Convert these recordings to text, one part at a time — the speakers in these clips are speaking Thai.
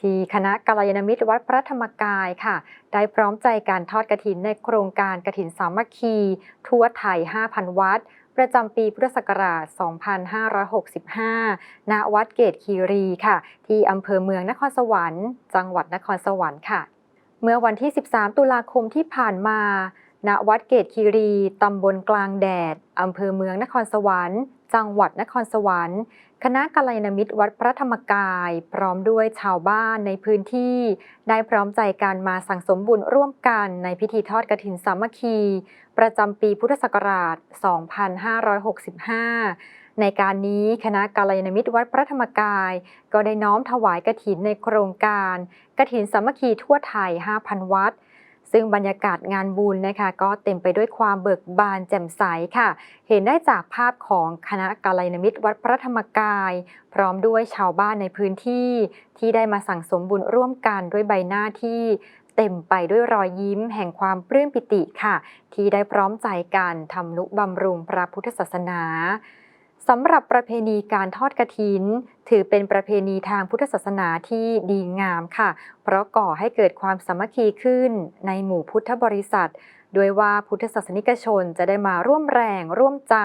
ที่คณะกัลยาณมิตรวัดพระธรรมกายค่ะ ได้พร้อมใจการทอดกระถินในโครงการกระถินสามัคคี ทั่วไทย 5,000 วัด ประจำปีพุทธศักราช 2565 ณ วัดเกตคีรีค่ะ ที่อำเภอเมืองนครสวรรค์ จังหวัดนครสวรรค์ค่ะ เมื่อวันที่ 13 ตุลาคมที่ผ่านมา ณวัดเกตคีรี ตำบลกลางแดด อำเภอเมืองนครสวรรค์ จังหวัดนครสวรรค์ คณะกัลยาณมิตรวัดพระธรรมกาย พร้อมด้วยชาวบ้านในพื้นที่ ได้พร้อมใจกันมาสั่งสมบุญร่วมกันในพิธีทอดกฐินสามัคคี ประจำปีพุทธศักราช 2565 ในการนี้คณะกัลยาณมิตรวัดพระธรรมกาย ก็ได้น้อมถวายกฐินในโครงการกฐินสามัคคีทั่วไทย 5,000 วัด ซึ่งบรรยากาศงานบุญนะคะ ก็เต็มไปด้วยความเบิกบานแจ่มใสค่ะ เห็นได้จากภาพของคณะกัลยาณมิตรวัดพระธรรมกาย พร้อมด้วยชาวบ้านในพื้นที่ ที่ได้มาสั่งสมบุญร่วมกันด้วยใบหน้าที่เต็มไปด้วยรอยยิ้มแห่งความปลื้มปิติค่ะ ที่ได้พร้อมใจกันทำนุบำรุงพระพุทธศาสนา สำหรับประเพณีการทอดกระถิน ถือเป็นประเพณีทางพุทธศาสนาที่ดีงามค่ะ เพราะก่อให้เกิดความสามัคคีขึ้นในหมู่พุทธบริษัทโดยว่าพุทธศาสนิกชนจะได้มาร่วมแรงร่วมใจ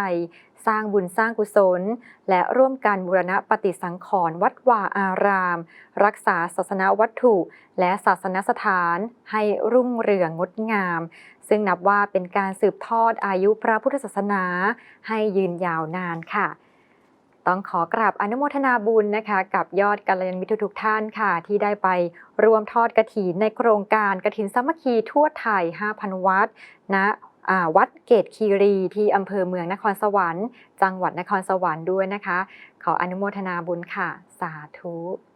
สร้างบุญสร้างกุศล และร่วมกันบูรณะปฏิสังขรณ์วัดวาอาราม รักษาศาสนาวัตถุ และศาสนสถานให้รุ่งเรืองงดงาม ซึ่งนับว่าเป็นการสืบทอดอายุพระพุทธศาสนาให้ยืนยาวนานค่ะต้องขอกราบอนุโมทนาบุญนะคะ กับยอดกัลยาณมิตรทุกท่านค่ะ ที่ได้ไปรวมทอดกระถินในโครงการกระถินสามัคคีทั่วไทย 5,000 วัดณอ่า วัดเกตคีรีที่อำเภอเมืองนครสวรรค์ จังหวัดนครสวรรค์ด้วยนะคะ ขออนุโมทนาบุญค่ะ สาธุ